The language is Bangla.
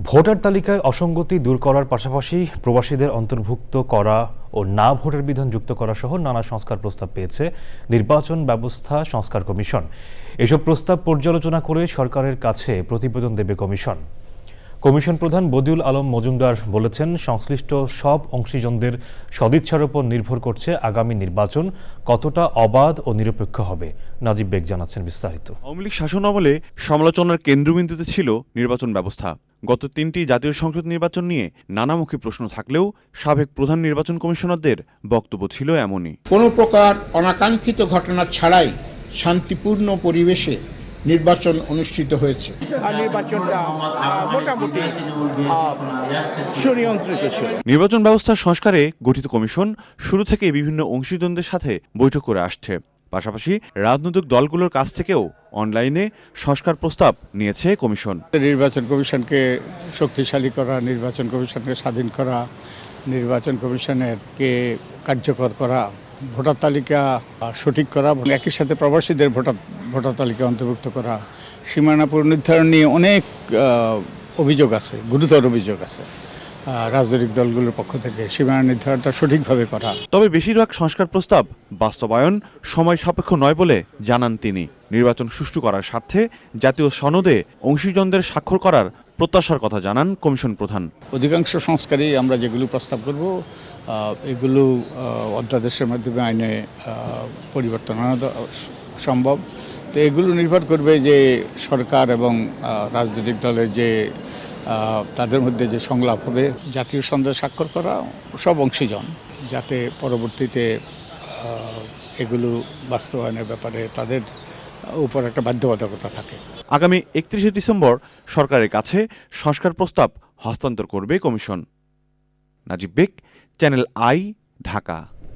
ভোটার তালিকায় অসঙ্গতি দূর করার পাশাপাশি প্রবাসীদের অন্তর্ভুক্ত করা ও না ভোটের বিধান যুক্ত করা সহ নানা সংস্কার প্রস্তাব পেয়েছে নির্বাচন ব্যবস্থা সংস্কার কমিশন। এসব প্রস্তাব পর্যালোচনা করে সরকারের কাছে প্রতিবেদন দেবে কমিশন। কমিশন প্রধান বদিউল আলম মজুমদার বলেছেন সংশ্লিষ্ট সব অংশীজনদের সদিচ্ছার উপর নির্ভর করছে আগামী নির্বাচন কতটা অবাধ ও নিরপেক্ষ হবে। নাজিব বেগ জানাচ্ছেন বিস্তারিত। আওয়ামী লীগ শাসন আমলে সমালোচনার কেন্দ্রবিন্দুতে ছিল নির্বাচন ব্যবস্থা। গত তিনটি জাতীয় সংসদ নির্বাচন নিয়ে নানামুখী প্রশ্ন থাকলেও সাবেক প্রধান নির্বাচন কমিশনারদের বক্তব্য ছিল এমনই। কোনো প্রকার অনাকাঙ্ক্ষিত ঘটনা ছাড়াই শান্তিপূর্ণ পরিবেশে নির্বাচন অনুষ্ঠিত হয়েছে। নির্বাচনটা মোটামুটি নির্বাচন ব্যবস্থার সংস্কারে গঠিত কমিশন শুরু থেকে বিভিন্ন অংশীজনদের সাথে বৈঠক করে আসছে। পাশাপাশি রাজনৈতিক দলগুলোর কাছ থেকেও অনলাইনে সংস্কার প্রস্তাব নিয়েছে কমিশন। নির্বাচন কমিশনকে শক্তিশালী করা নির্বাচন কমিশনকে স্বাধীন করা নির্বাচন কমিশনের কে কার্যকর করা ভোটার তালিকা সঠিক করা, একই সাথে প্রবাসীদের ভোটার ভোটার তালিকা অন্তর্ভুক্ত করা, সীমানা পুনর্নির্ধারণ নিয়ে অনেক অভিযোগ আছে, গুরুতর অভিযোগ আছে রাজনৈতিক দলগুলোর পক্ষ থেকে সীমানা নির্ধারণটা সঠিকভাবে করা। তবে বেশিরভাগ সংস্কার প্রস্তাব বাস্তবায়ন সময় সাপেক্ষ নয় বলে জানান তিনি। নির্বাচন সুষ্ঠু করার স্বার্থে জাতীয় সনদে অংশীজনদের স্বাক্ষর করার প্রত্যাশার কথা জানান কমিশন প্রধান। অধিকাংশ সংস্কারই আমরা যেগুলো প্রস্তাব করব এগুলো অধ্যাদেশের মাধ্যমে আইনে পরিবর্তন আনা সম্ভব। তো এগুলো নির্ভর করবে যে সরকার এবং রাজনৈতিক দলের যে তাদের মধ্যে যে সংলাপ হবে, জাতীয় সন্দেহ স্বাক্ষর করা, সব অংশীজন, যাতে পরবর্তীতে এগুলো বাস্তবায়নের ব্যাপারে তাদের উপর একটা বাধ্যবাধকতা থাকে। আগামী একত্রিশে ডিসেম্বর সরকারের কাছে সংস্কার প্রস্তাব হস্তান্তর করবে commission. Najib Baig, channel I, Dhaka.